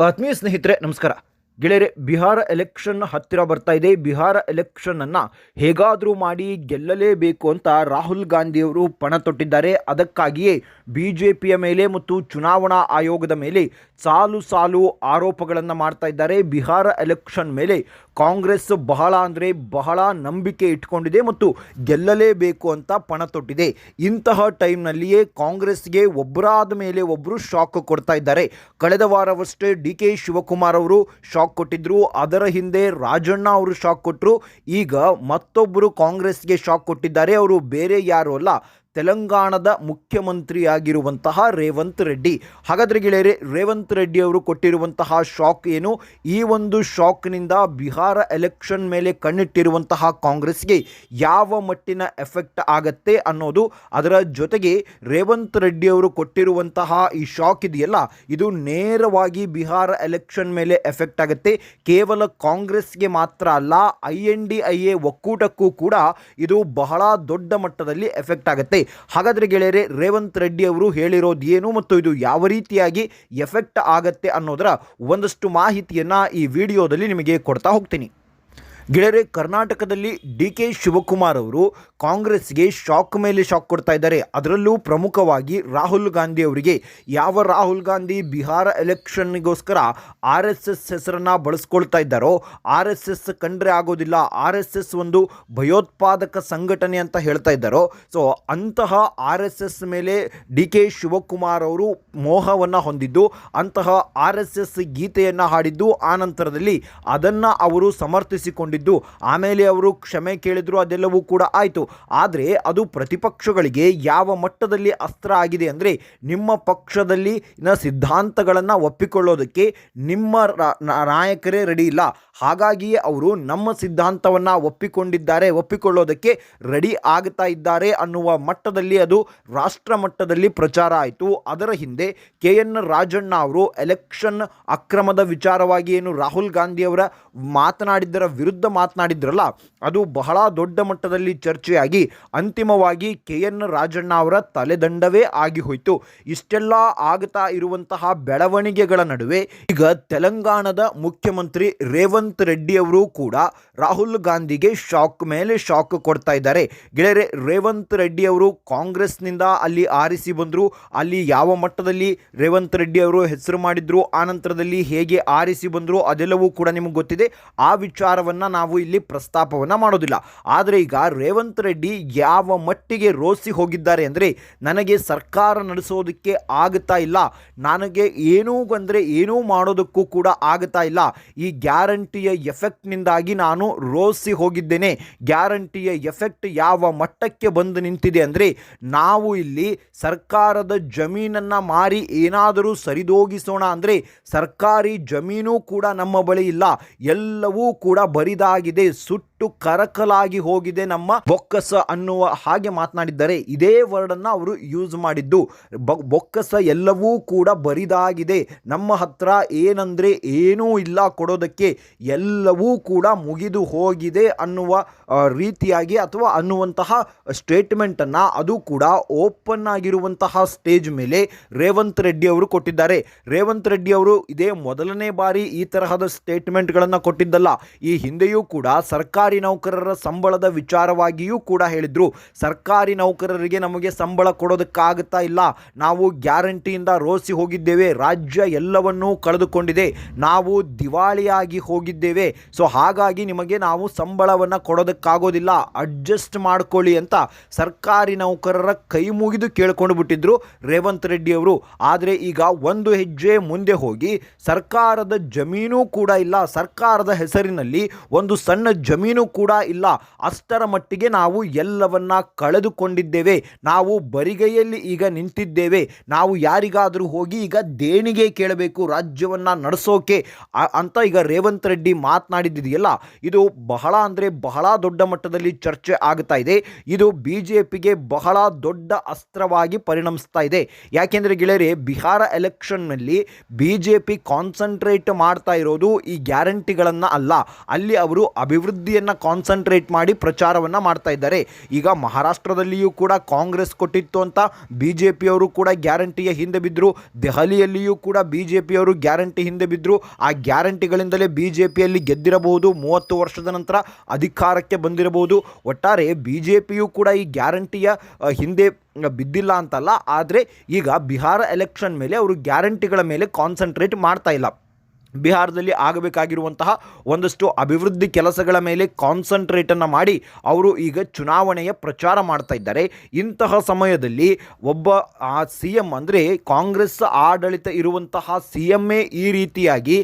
ಆತ್ಮೀಯ ಸ್ನೇಹಿತರೆ ನಮಸ್ಕಾರ ಗೆಳೆಯರೆ, ಬಿಹಾರ ಎಲೆಕ್ಷನ್ ಹತ್ತಿರ ಬರ್ತಾ ಇದೆ. ಬಿಹಾರ ಎಲೆಕ್ಷನನ್ನು ಹೇಗಾದರೂ ಮಾಡಿ ಗೆಲ್ಲಲೇಬೇಕು ಅಂತ ರಾಹುಲ್ ಗಾಂಧಿಯವರು ಪಣ ತೊಟ್ಟಿದ್ದಾರೆ. ಅದಕ್ಕಾಗಿಯೇ ಬಿ ಜೆ ಪಿಯ ಮೇಲೆ ಮತ್ತು ಚುನಾವಣಾ ಆಯೋಗದ ಮೇಲೆ ಸಾಲು ಸಾಲು ಆರೋಪಗಳನ್ನು ಮಾಡ್ತಾ ಇದ್ದಾರೆ. ಬಿಹಾರ ಎಲೆಕ್ಷನ್ ಮೇಲೆ ಕಾಂಗ್ರೆಸ್ ಬಹಳ ಅಂದರೆ ಬಹಳ ನಂಬಿಕೆ ಇಟ್ಕೊಂಡಿದೆ ಮತ್ತು ಗೆಲ್ಲಲೇಬೇಕು ಅಂತ ಪಣ ತೊಟ್ಟಿದೆ. ಇಂತಹ ಟೈಮ್ನಲ್ಲಿಯೇ ಕಾಂಗ್ರೆಸ್ಗೆ ಒಬ್ಬರಾದ ಮೇಲೆ ಒಬ್ಬರು ಶಾಕ್ ಕೊಡ್ತಾ ಇದ್ದಾರೆ. ಕಳೆದ ವಾರವಷ್ಟೇ ಡಿ ಕೆ ಶಿವಕುಮಾರ್ ಅವರು ಶಾಕ್ ಕೊಟ್ಟಿದ್ರು. ಅದರ ಹಿಂದೆ ರಾಜಣ್ಣ ಅವರು ಶಾಕ್ ಕೊಟ್ಟರು ಈಗ ಮತ್ತೊಬ್ಬರು ಕಾಂಗ್ರೆಸ್ಗೆ ಶಾಕ್ ಕೊಟ್ಟಿದ್ದಾರೆ. ಅವರು ಬೇರೆ ಯಾರು ಅಲ್ಲ. ತೆಲಂಗಾಣದ ಮುಖ್ಯಮಂತ್ರಿಯಾಗಿರುವಂತಹ ರೇವಂತ್ ರೆಡ್ಡಿ. ಹಾಗಾದರೆ ಗೆಳೆಯರೆ, ರೇವಂತ್ ರೆಡ್ಡಿ ಅವರು ಕೊಟ್ಟಿರುವಂತಹ ಶಾಕ್ ಏನು? ಈ ಒಂದು ಶಾಕ್ನಿಂದ ಬಿಹಾರ ಎಲೆಕ್ಷನ್ ಮೇಲೆ ಕಣ್ಣಿಟ್ಟಿರುವಂತಹ ಕಾಂಗ್ರೆಸ್ಗೆ ಯಾವ ಮಟ್ಟಿನ ಎಫೆಕ್ಟ್ ಆಗತ್ತೆ ಅನ್ನೋದು ಅದರ ಜೊತೆಗೆ ರೇವಂತ್ ರೆಡ್ಡಿ ಅವರು ಕೊಟ್ಟಿರುವಂತಹ ಈ ಶಾಕ್ ಇದೆಯಲ್ಲ, ಇದು ನೇರವಾಗಿ ಬಿಹಾರ ಎಲೆಕ್ಷನ್ ಮೇಲೆ ಎಫೆಕ್ಟ್ ಆಗುತ್ತೆ. ಕೇವಲ ಕಾಂಗ್ರೆಸ್ಗೆ ಮಾತ್ರ ಅಲ್ಲ, I N D I A ಒಕ್ಕೂಟಕ್ಕೂ ಕೂಡ ಇದು ಬಹಳ ದೊಡ್ಡ ಮಟ್ಟದಲ್ಲಿ ಎಫೆಕ್ಟ್ ಆಗುತ್ತೆ. ಹಾಗಾದರೆ ಗೆಳೆಯರೆ, ರೇವಂತ್ ರೆಡ್ಡಿ ಅವರು ಹೇಳಿರೋದು ಏನು ಮತ್ತು ಇದು ಯಾವ ರೀತಿಯಾಗಿ ಎಫೆಕ್ಟ್ ಆಗತ್ತೆ ಅನ್ನೋದರ ಒಂದಷ್ಟು ಮಾಹಿತಿಯನ್ನು ಈ ವಿಡಿಯೋದಲ್ಲಿ ನಿಮಗೆ ಕೊಡ್ತಾ ಹೋಗ್ತೀನಿ. ಗೆಳೆಯರೆ, ಕರ್ನಾಟಕದಲ್ಲಿ ಡಿ ಕೆ ಶಿವಕುಮಾರ್ ಅವರು ಕಾಂಗ್ರೆಸ್ಗೆ ಶಾಕ್ ಮೇಲೆ ಶಾಕ್ ಕೊಡ್ತಾ ಇದ್ದಾರೆ. ಅದರಲ್ಲೂ ಪ್ರಮುಖವಾಗಿ ರಾಹುಲ್ ಗಾಂಧಿ ಅವರಿಗೆ ಯಾವ ರಾಹುಲ್ ಗಾಂಧಿ ಬಿಹಾರ ಎಲೆಕ್ಷನ್ಗೋಸ್ಕರ ಆರ್ ಎಸ್ ಎಸ್ ಹೆಸರನ್ನು ಬಳಸ್ಕೊಳ್ತಾ ಇದ್ದಾರೋ, ಆರ್ ಎಸ್ ಎಸ್ ಕಂಡ್ರೆ ಆಗೋದಿಲ್ಲ, ಆರ್ ಎಸ್ ಎಸ್ ಒಂದು ಭಯೋತ್ಪಾದಕ ಸಂಘಟನೆ ಅಂತ ಹೇಳ್ತಾ ಇದ್ದಾರೋ, ಸೊ ಅಂತಹ ಆರ್ ಎಸ್ ಎಸ್ ಮೇಲೆ ಡಿ ಕೆ ಶಿವಕುಮಾರ್ ಅವರು ಮೋಹವನ್ನು ಹೊಂದಿದ್ದು, ಅಂತಹ ಆರ್ ಎಸ್ ಎಸ್ ಗೀತೆಯನ್ನು ಹಾಡಿದ್ದು, ಆ ನಂತರದಲ್ಲಿ ಅದನ್ನು ಅವರು ಸಮರ್ಥಿಸಿಕೊಂಡಿದ್ದು ಆಮೇಲೆ ಅವರು ಕ್ಷಮೆ ಕೇಳಿದ್ರು, ಅದೆಲ್ಲವೂ ಕೂಡ ಆಯಿತು. ಆದರೆ ಅದು ಪ್ರತಿಪಕ್ಷಗಳಿಗೆ ಯಾವ ಮಟ್ಟದಲ್ಲಿ ಅಸ್ತ್ರ ಆಗಿದೆ ಅಂದರೆ ನಿಮ್ಮ ಪಕ್ಷದಲ್ಲಿ ಸಿದ್ಧಾಂತಗಳನ್ನು ಒಪ್ಪಿಕೊಳ್ಳೋದಕ್ಕೆ ನಿಮ್ಮ ನಾಯಕರೇ ರೆಡಿ ಇಲ್ಲ. ಹಾಗಾಗಿಯೇ ಅವರು ನಮ್ಮ ಸಿದ್ಧಾಂತವನ್ನು ಒಪ್ಪಿಕೊಂಡಿದ್ದಾರೆ, ಒಪ್ಪಿಕೊಳ್ಳೋದಕ್ಕೆ ರೆಡಿ ಆಗ್ತಾ ಇದ್ದಾರೆ ಅನ್ನುವ ಮಟ್ಟದಲ್ಲಿ ಅದು ರಾಷ್ಟ್ರ ಮಟ್ಟದಲ್ಲಿ ಪ್ರಚಾರ ಆಯಿತು. ಅದರ ಹಿಂದೆ ಕೆ ಎನ್ ರಾಜಣ್ಣ ಅವರು ಎಲೆಕ್ಷನ್ ಅಕ್ರಮದ ವಿಚಾರವಾಗಿ ಏನು ರಾಹುಲ್ ಗಾಂಧಿಯವರ ಮಾತನಾಡಿದ್ದರ ವಿರುದ್ಧ ಮಾತನಾಡಿದ್ರಲ್ಲ, ಅದು ಬಹಳ ದೊಡ್ಡ ಮಟ್ಟದಲ್ಲಿ ಚರ್ಚೆಯಾಗಿ ಅಂತಿಮವಾಗಿ ಕೆ ಎನ್ ರಾಜಣ್ಣ ಅವರ ತಲೆದಂಡವೇ ಆಗಿ ಹೋಯಿತು ಇಷ್ಟೆಲ್ಲ ಆಗ್ತಾ ಇರುವಂತಹ ಬೆಳವಣಿಗೆಗಳ ನಡುವೆ ಈಗ ತೆಲಂಗಾಣದ ಮುಖ್ಯಮಂತ್ರಿ ರೇವಂತ್ ರೆಡ್ಡಿ ಅವರು ಕೂಡ ರಾಹುಲ್ ಗಾಂಧಿಗೆ ಶಾಕ್ ಮೇಲೆ ಶಾಕ್ ಕೊಡ್ತಾ ಇದ್ದಾರೆ. ಗೆಳೆಯರೆ, ರೇವಂತ್ ರೆಡ್ಡಿ ಅವರು ಕಾಂಗ್ರೆಸ್ನಿಂದ ಅಲ್ಲಿ ಆರಿಸಿ ಬಂದರು, ಅಲ್ಲಿ ಯಾವ ಮಟ್ಟದಲ್ಲಿ ರೇವಂತ್ ರೆಡ್ಡಿ ಅವರು ಹೆಸರು ಮಾಡಿದ್ರು, ಆ ನಂತರದಲ್ಲಿ ಹೇಗೆ ಆರಿಸಿ ಬಂದರು ಅದೆಲ್ಲವೂ ಕೂಡ ನಿಮಗೆ ಗೊತ್ತಿದೆ. ಆ ವಿಚಾರವನ್ನು ನಾವು ಇಲ್ಲಿ ಪ್ರಸ್ತಾಪವನ್ನು ಮಾಡೋದಿಲ್ಲ. ಆದರೆ ಈಗ ರೇವಂತ್ ರೆಡ್ಡಿ ಯಾವ ಮಟ್ಟಿಗೆ ರೋಸಿ ಹೋಗಿದ್ದಾರೆ ಅಂದರೆ ನನಗೆ ಸರ್ಕಾರ ನಡೆಸೋದಕ್ಕೆ ಆಗುತ್ತಾ ಇಲ್ಲ. ನನಗೆ ಏನೂ ಅಂದರೆ ಏನೂ ಮಾಡೋದಕ್ಕೂ ಕೂಡ ಆಗುತ್ತಾ ಇಲ್ಲ. ಈ ಗ್ಯಾರಂಟಿಯ ಎಫೆಕ್ಟ್ನಿಂದಾಗಿ ನಾನು ರೋಸಿ ಹೋಗಿದ್ದೇನೆ. ಗ್ಯಾರಂಟಿಯ ಎಫೆಕ್ಟ್ ಯಾವ ಮಟ್ಟಕ್ಕೆ ಬಂದು ನಿಂತಿದೆ ಅಂದರೆ ನಾವು ಇಲ್ಲಿ ಸರ್ಕಾರದ ಜಮೀನನ್ನು ಮಾರಿ ಏನಾದರೂ ಸರಿದೋಗಿಸೋಣ ಅಂದರೆ ಸರ್ಕಾರಿ ಜಮೀನು ಕೂಡ ನಮ್ಮ ಬಳಿ ಇಲ್ಲ. ಎಲ್ಲವೂ ಕೂಡ ಬರಿದಾಗಿದೆ ಸುಟ್ಟು ಕರಕಲಾಗಿ ಹೋಗಿದೆ ನಮ್ಮ ಬೊಕ್ಕಸ ಅನ್ನುವ ಹಾಗೆ ಮಾತನಾಡಿದ್ದಾರೆ. ಇದೇ ವರ್ಡ್ ಅನ್ನ ಅವರು ಯೂಸ್ ಮಾಡಿದ್ದು. ಬೊಕ್ಕಸ ಎಲ್ಲವೂ ಕೂಡ ಬರಿದಾಗಿದೆ. ನಮ್ಮ ಹತ್ರ ಏನಂದ್ರೆ ಏನೂ ಇಲ್ಲ ಕೊಡೋದಕ್ಕೆ, ಎಲ್ಲವೂ ಕೂಡ ಮುಗಿದು ಹೋಗಿದೆ ಅನ್ನುವ ರೀತಿಯಾಗಿ ಅಥವಾ ಅನ್ನುವಂತಹ ಸ್ಟೇಟ್ಮೆಂಟನ್ನು ಅದು ಕೂಡ ಓಪನ್ ಆಗಿರುವಂತಹ ಸ್ಟೇಜ್ ಮೇಲೆ ರೇವಂತ್ ರೆಡ್ಡಿ ಅವರು ಕೊಟ್ಟಿದ್ದಾರೆ. ರೇವಂತ್ ರೆಡ್ಡಿ ಅವರು ಇದೇ ಮೊದಲನೇ ಬಾರಿ ಈ ತರಹದ ಸ್ಟೇಟ್ಮೆಂಟ್ಗಳನ್ನು ಕೊಟ್ಟಿದ್ದಲ್ಲ. ಈ ಹಿಂದೆಯೂ ಕೂಡ ಸರ್ಕಾರಿ ನೌಕರರ ಸಂಬಳದ ವಿಚಾರವಾಗಿಯೂ ಕೂಡ ಹೇಳಿದರು. ಸರ್ಕಾರಿ ನೌಕರರಿಗೆ ನಮಗೆ ಸಂಬಳ ಕೊಡೋದಕ್ಕಾಗುತ್ತಾ ಇಲ್ಲ. ನಾವು ಗ್ಯಾರಂಟಿಯಿಂದ ರೋಸಿ ಹೋಗಿದ್ದೇವೆ. ರಾಜ್ಯ ಎಲ್ಲವನ್ನೂ ಕಳೆದುಕೊಂಡಿದೆ. ನಾವು ದಿವಾಳಿಯಾಗಿ ಹೋಗಿದ್ದೇವೆ. ಸೊ ಹಾಗಾಗಿ ನಿಮಗೆ ನಾವು ಸಂಬಳವನ್ನು ಕೊಡೋದಕ್ಕಾಗೋದಿಲ್ಲ. ಅಡ್ಜಸ್ಟ್ ಮಾಡ್ಕೊಳ್ಳಿ ಅಂತ ಸರ್ಕಾರಿ ನೌಕರರ ಕೈ ಮುಗಿದು ಕೇಳ್ಕೊಂಡು ಬಿಟ್ಟಿದ್ರು ರೇವಂತ್ ರೆಡ್ಡಿ ಅವರು. ಆದರೆ ಈಗ ಒಂದು ಹೆಜ್ಜೆ ಮುಂದೆ ಹೋಗಿ ಸರ್ಕಾರದ ಜಮೀನು ಕೂಡ ಇಲ್ಲ. ಸರ್ಕಾರದ ಹೆಸರಿನಲ್ಲಿ ಒಂದು ಸಣ್ಣ ಜಮೀನು ಕೂಡ ಇಲ್ಲ. ಅಷ್ಟರ ಮಟ್ಟಿಗೆ ನಾವು ಎಲ್ಲವನ್ನ ಕಳೆದುಕೊಂಡಿದ್ದೇವೆ. ನಾವು ಬರಿಗೈಯಲ್ಲಿ ಈಗ ನಿಂತಿದ್ದೇವೆ. ನಾವು ಯಾರಿಗಾದರೂ ಹೋಗಿ ಈಗ ದೇಣಿಗೆ ಕೇಳಬೇಕು, ರಾಜ್ಯವನ್ನು ನಡೆಸೋಕೆ ಅಂತ ಈಗ ರೇವಂತ್ ರೆಡ್ಡಿ ಮಾತನಾಡಿದ್ದಿದೆಯಲ್ಲ. ಇದು ಬಹಳ ಅಂದರೆ ಬಹಳ ದೊಡ್ಡ ಮಟ್ಟದಲ್ಲಿ ಚರ್ಚೆ ಆಗ್ತಾ ಇದೆ. ಇದು ಬಿ ಜೆ ಪಿಗೆ ಬಹಳ ದೊಡ್ಡ ಅಸ್ತ್ರವಾಗಿ ಪರಿಣಮಿಸ್ತಾ ಇದೆ. ಯಾಕೆಂದರೆ ಗೆಳೆಯರೆ, ಬಿಹಾರ ಎಲೆಕ್ಷನ್ನಲ್ಲಿ ಬಿ ಜೆ ಪಿ ಕಾನ್ಸಂಟ್ರೇಟ್ ಮಾಡ್ತಾ ಇರೋದು ಈ ಗ್ಯಾರಂಟಿಗಳನ್ನು ಅಲ್ಲ. ಅಲ್ಲಿ ಅವರು ಅಭಿವೃದ್ಧಿಯನ್ನು ಕಾನ್ಸಂಟ್ರೇಟ್ ಮಾಡಿ ಪ್ರಚಾರವನ್ನು ಮಾಡ್ತಾ ಇದ್ದಾರೆ. ಈಗ ಮಹಾರಾಷ್ಟ್ರದಲ್ಲಿಯೂ ಕೂಡ ಕಾಂಗ್ರೆಸ್ ಕೊಟ್ಟಿತ್ತು ಅಂತ ಬಿ ಜೆ ಪಿಯವರು ಕೂಡ ಗ್ಯಾರಂಟಿಯ ಹಿಂದೆ ಬಿದ್ದರು ದೆಹಲಿಯಲ್ಲಿಯೂ ಕೂಡ ಬಿ ಜೆ ಪಿಯವರು ಗ್ಯಾರಂಟಿ ಹಿಂದೆ ಬಿದ್ದರು ಆ ಗ್ಯಾರಂಟಿಗಳಿಂದಲೇ ಬಿ ಜೆ ಪಿಯಲ್ಲಿ ಗೆದ್ದಿರಬಹುದು. ಮೂವತ್ತು ವರ್ಷದ ನಂತರ ಅಧಿಕಾರಕ್ಕೆ ಬಂದಿರಬಹುದು. ಒಟ್ಟಾರೆ ಬಿ ಜೆ ಪಿಯು ಕೂಡ ಈ ಗ್ಯಾರಂಟಿಯ ಹಿಂದೆ ಬಿದ್ದಿಲ್ಲ ಅಂತಲ್ಲ. ಆದರೆ ಈಗ ಬಿಹಾರ ಎಲೆಕ್ಷನ್ ಮೇಲೆ ಅವರು ಗ್ಯಾರಂಟಿಗಳ ಮೇಲೆ ಕಾನ್ಸಂಟ್ರೇಟ್ ಮಾಡ್ತಾ ಇಲ್ಲ. ಬಿಹಾರದಲ್ಲಿ ಆಗಬೇಕಾಗಿರುವಂತಹ ಒಂದಷ್ಟು ಅಭಿವೃದ್ಧಿ ಕೆಲಸಗಳ ಮೇಲೆ ಕಾನ್ಸಂಟ್ರೇಟನ್ನು ಮಾಡಿ ಅವರು ಈಗ ಚುನಾವಣೆಯ ಪ್ರಚಾರ ಮಾಡ್ತಾ ಇದ್ದಾರೆ. ಇಂತಹ ಸಮಯದಲ್ಲಿ ಒಬ್ಬ, ಆ ಸಿ ಎಂ ಅಂದರೆ ಕಾಂಗ್ರೆಸ್ ಆಡಳಿತ ಇರುವಂತಹ ಸಿ ಎಮ್ಮೇ ಈ ರೀತಿಯಾಗಿ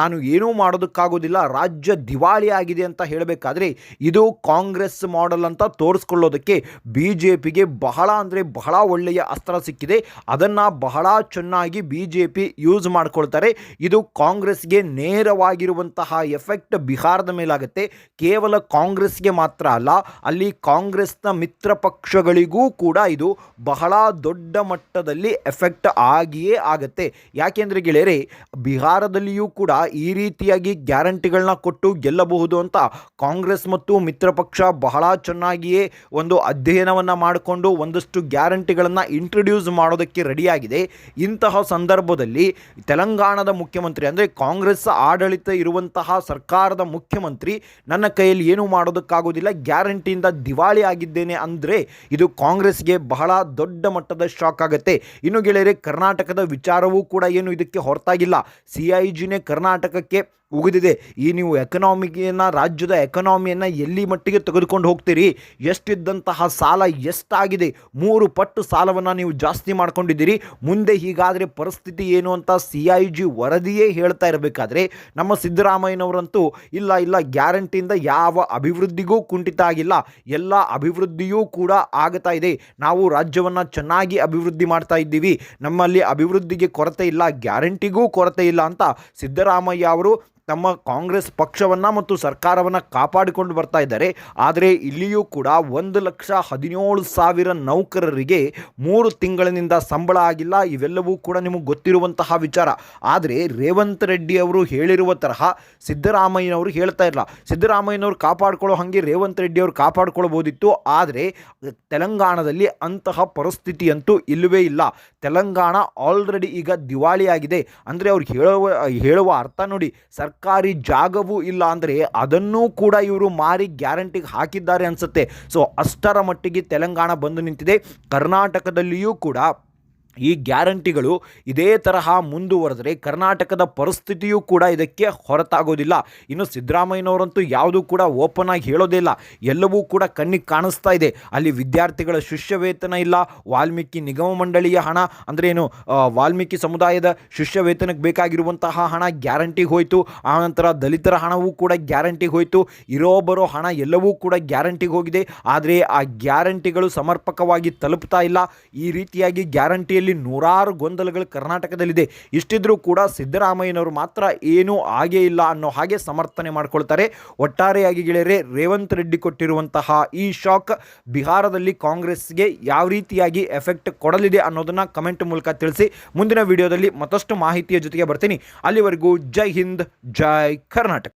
ನಾನು ಏನೂ ಮಾಡೋದಕ್ಕಾಗೋದಿಲ್ಲ, ರಾಜ್ಯ ದಿವಾಳಿ ಆಗಿದೆ ಅಂತ ಹೇಳಬೇಕಾದ್ರೆ ಇದು ಕಾಂಗ್ರೆಸ್ ಮಾಡೆಲ್ ಅಂತ ತೋರಿಸ್ಕೊಳ್ಳೋದಕ್ಕೆ ಬಿ ಜೆ ಪಿಗೆ ಬಹಳ ಅಂದರೆ ಬಹಳ ಒಳ್ಳೆಯ ಅಸ್ತ್ರ ಸಿಕ್ಕಿದೆ. ಅದನ್ನು ಬಹಳ ಚೆನ್ನಾಗಿ ಬಿ ಜೆ ಪಿ ಯೂಸ್ ಮಾಡ್ಕೊಳ್ತಾರೆ. ಇದು ಕಾಂಗ್ರೆಸ್ಗೆ ನೇರವಾಗಿರುವಂತಹ ಎಫೆಕ್ಟ್ ಬಿಹಾರದ ಮೇಲಾಗುತ್ತೆ. ಕೇವಲ ಕಾಂಗ್ರೆಸ್ಗೆ ಮಾತ್ರ ಅಲ್ಲ, ಅಲ್ಲಿ ಕಾಂಗ್ರೆಸ್ನ ಮಿತ್ರ ಪಕ್ಷಗಳಿಗೂ ಕೂಡ ಇದು ಬಹಳ ದೊಡ್ಡ ಮಟ್ಟದಲ್ಲಿ ಎಫೆಕ್ಟ್ ಆಗಿಯೇ ಆಗುತ್ತೆ. ಯಾಕೆಂದರೆ ಗೆಳೆಯರೆ, ಬಿಹಾರದಲ್ಲಿಯೂ ಕೂಡ ಈ ರೀತಿಯಾಗಿ ಗ್ಯಾರಂಟಿಗಳನ್ನ ಕೊಟ್ಟು ಗೆಲ್ಲಬಹುದು ಅಂತ ಕಾಂಗ್ರೆಸ್ ಮತ್ತು ಮಿತ್ರ ಪಕ್ಷ ಬಹಳ ಚೆನ್ನಾಗಿಯೇ ಒಂದು ಅಧ್ಯಯನವನ್ನು ಮಾಡಿಕೊಂಡು ಒಂದಷ್ಟು ಗ್ಯಾರಂಟಿಗಳನ್ನು ಇಂಟ್ರೊಡ್ಯೂಸ್ ಮಾಡೋದಕ್ಕೆ ರೆಡಿಯಾಗಿದೆ ಇಂತಹ ಸಂದರ್ಭದಲ್ಲಿ ತೆಲಂಗಾಣದ ಮುಖ್ಯಮಂತ್ರಿ ಅಂದರೆ ಕಾಂಗ್ರೆಸ್ ಆಡಳಿತ ಇರುವಂತಹ ಸರ್ಕಾರದ ಮುಖ್ಯಮಂತ್ರಿ ನನ್ನ ಕೈಯಲ್ಲಿ ಏನೂ ಮಾಡೋದಕ್ಕಾಗೋದಿಲ್ಲ, ಗ್ಯಾರಂಟಿಯಿಂದ ದಿವಾಳಿ ಆಗಿದ್ದೇನೆ ಅಂದರೆ ಇದು ಕಾಂಗ್ರೆಸ್ಗೆ ಬಹಳ ದೊಡ್ಡ ಮಟ್ಟದ ಶಾಕ್ ಆಗುತ್ತೆ. ಇನ್ನು ಗೆಳೆಯರೆ, ಕರ್ನಾಟಕದ ವಿಚಾರವೂ ಕೂಡ ಏನು ಇದಕ್ಕೆ ಹೊರತಾಗಿಲ್ಲ. ಸಿ ಐ ಜಿನೇ ಕರ್ನಾಟಕಕ್ಕೆ ಉಗಿದಿದೆ. ಈ ನೀವು ಎಕನಾಮಿಯನ್ನು ರಾಜ್ಯದ ಎಕನಾಮಿಯನ್ನು ಎಲ್ಲಿ ಮಟ್ಟಿಗೆ ತೆಗೆದುಕೊಂಡು ಹೋಗ್ತೀರಿ? ಎಷ್ಟಿದ್ದಂತಹ ಸಾಲ ಎಷ್ಟಾಗಿದೆ? ಮೂರು ಪಟ್ಟು ಸಾಲವನ್ನು ನೀವು ಜಾಸ್ತಿ ಮಾಡ್ಕೊಂಡಿದ್ದೀರಿ. ಮುಂದೆ ಹೀಗಾದರೆ ಪರಿಸ್ಥಿತಿ ಏನು ಅಂತ ಸಿ ಐ ಜಿ ವರದಿಯೇ ಹೇಳ್ತಾ ಇರಬೇಕಾದ್ರೆ, ನಮ್ಮ ಸಿದ್ದರಾಮಯ್ಯನವರಂತೂ ಇಲ್ಲ ಇಲ್ಲ, ಗ್ಯಾರಂಟಿಯಿಂದ ಯಾವ ಅಭಿವೃದ್ಧಿಗೂ ಕುಂಠಿತ ಆಗಿಲ್ಲ. ಎಲ್ಲ ಅಭಿವೃದ್ಧಿಯೂ ಕೂಡ ಆಗ್ತಾ ಇದೆ. ನಾವು ರಾಜ್ಯವನ್ನು ಚೆನ್ನಾಗಿ ಅಭಿವೃದ್ಧಿ ಮಾಡ್ತಾ ಇದ್ದೀವಿ. ನಮ್ಮಲ್ಲಿ ಅಭಿವೃದ್ಧಿಗೆ ಕೊರತೆ ಇಲ್ಲ, ಗ್ಯಾರಂಟಿಗೂ ಕೊರತೆ ಇಲ್ಲ ಅಂತ ಸಿದ್ದರಾಮಯ್ಯ ಅವರು ತಮ್ಮ ಕಾಂಗ್ರೆಸ್ ಪಕ್ಷವನ್ನು ಮತ್ತು ಸರ್ಕಾರವನ್ನು ಕಾಪಾಡಿಕೊಂಡು ಬರ್ತಾ ಇದ್ದಾರೆ. ಆದರೆ ಇಲ್ಲಿಯೂ ಕೂಡ ಒಂದು ಲಕ್ಷ ಹದಿನೇಳು ಸಾವಿರ ನೌಕರರಿಗೆ ಮೂರು ತಿಂಗಳಿನಿಂದ ಸಂಬಳ ಆಗಿಲ್ಲ. ಇವೆಲ್ಲವೂ ಕೂಡ ನಿಮಗೆ ಗೊತ್ತಿರುವಂತಹ ವಿಚಾರ. ಆದರೆ ರೇವಂತ್ ರೆಡ್ಡಿ ಅವರು ಹೇಳಿರುವ ತರಹ ಸಿದ್ದರಾಮಯ್ಯನವರು ಹೇಳ್ತಾ ಇಲ್ಲ ಸಿದ್ದರಾಮಯ್ಯನವರು ಕಾಪಾಡ್ಕೊಳ್ಳೋ ಹಾಗೆ ರೇವಂತ್ ರೆಡ್ಡಿ ಅವರು ಕಾಪಾಡ್ಕೊಳ್ಬೋದಿತ್ತು. ಆದರೆ ತೆಲಂಗಾಣದಲ್ಲಿ ಅಂತಹ ಪರಿಸ್ಥಿತಿ ಅಂತೂ ಇಲ್ಲವೇ ಇಲ್ಲ. ತೆಲಂಗಾಣ ಆಲ್ರೆಡಿ ಈಗ ದಿವಾಳಿಯಾಗಿದೆ. ಅಂದರೆ ಅವ್ರು ಹೇಳುವ ಹೇಳುವ ಅರ್ಥ ನೋಡಿ, ಸರ್ಕಾರಿ ಜಾಗವೂ ಇಲ್ಲ ಅಂದರೆ ಅದನ್ನೂ ಕೂಡ ಇವರು ಮಾರಿ ಗ್ಯಾರಂಟಿಗೆ ಹಾಕಿದ್ದಾರೆ ಅನಿಸುತ್ತೆ. ಸೊ ಅಷ್ಟರ ಮಟ್ಟಿಗೆ ತೆಲಂಗಾಣ ಬಂದು ನಿಂತಿದೆ. ಕರ್ನಾಟಕದಲ್ಲಿಯೂ ಕೂಡ ಈ ಗ್ಯಾರಂಟಿಗಳು ಇದೇ ತರಹ ಮುಂದುವರೆದರೆ ಕರ್ನಾಟಕದ ಪರಿಸ್ಥಿತಿಯೂ ಕೂಡ ಇದಕ್ಕೆ ಹೊರತಾಗೋದಿಲ್ಲ. ಇನ್ನು ಸಿದ್ದರಾಮಯ್ಯನವರಂತೂ ಯಾವುದೂ ಕೂಡ ಓಪನ್ ಆಗಿ ಹೇಳೋದೇ ಇಲ್ಲ. ಎಲ್ಲವೂ ಕೂಡ ಕಣ್ಣಿಗೆ ಕಾಣಿಸ್ತಾ ಇದೆ. ಅಲ್ಲಿ ವಿದ್ಯಾರ್ಥಿಗಳ ಶಿಷ್ಯ ವೇತನ ಇಲ್ಲ. ವಾಲ್ಮೀಕಿ ನಿಗಮ ಮಂಡಳಿಯ ಹಣ, ಅಂದರೆ ಏನು ವಾಲ್ಮೀಕಿ ಸಮುದಾಯದ ಶಿಷ್ಯ ವೇತನಕ್ಕೆ ಬೇಕಾಗಿರುವಂತಹ ಹಣ ಗ್ಯಾರಂಟಿ ಹೋಯಿತು. ಆನಂತರ ದಲಿತರ ಹಣವೂ ಕೂಡ ಗ್ಯಾರಂಟಿ ಹೋಯಿತು. ಇರೋ ಬರೋ ಹಣ ಎಲ್ಲವೂ ಕೂಡ ಗ್ಯಾರಂಟಿಗೆ ಹೋಗಿದೆ. ಆದರೆ ಆ ಗ್ಯಾರಂಟಿಗಳು ಸಮರ್ಪಕವಾಗಿ ತಲುಪ್ತಾ ಇಲ್ಲ. ಈ ರೀತಿಯಾಗಿ ಗ್ಯಾರಂಟಿಯಲ್ಲಿ ನೂರಾರು ಗೊಂದಲಗಳು ಕರ್ನಾಟಕದಲ್ಲಿದೆ. ಇಷ್ಟಿದ್ರೂ ಕೂಡ ಸಿದ್ದರಾಮಯ್ಯನವರು ಮಾತ್ರ ಏನೂ ಆಗೇ ಇಲ್ಲ ಅನ್ನೋ ಹಾಗೆ ಸಮರ್ಥನೆ ಮಾಡ್ಕೊಳ್ತಾರೆ. ಒಟ್ಟಾರೆಯಾಗಿ ಗೆಳೆಯರೆ, ರೇವಂತ್ ರೆಡ್ಡಿ ಕೊಟ್ಟಿರುವಂತಹ ಈ ಶಾಕ್ ಬಿಹಾರದಲ್ಲಿ ಕಾಂಗ್ರೆಸ್ಗೆ ಯಾವ ರೀತಿಯಾಗಿ ಎಫೆಕ್ಟ್ ಕೊಡಲಿದೆ ಅನ್ನೋದನ್ನು ಕಮೆಂಟ್ ಮೂಲಕ ತಿಳಿಸಿ. ಮುಂದಿನ ವಿಡಿಯೋದಲ್ಲಿ ಮತ್ತಷ್ಟು ಮಾಹಿತಿಯ ಜೊತೆಗೆ ಬರ್ತೀನಿ. ಅಲ್ಲಿವರೆಗೂ ಜೈ ಹಿಂದ್, ಜೈ ಕರ್ನಾಟಕ.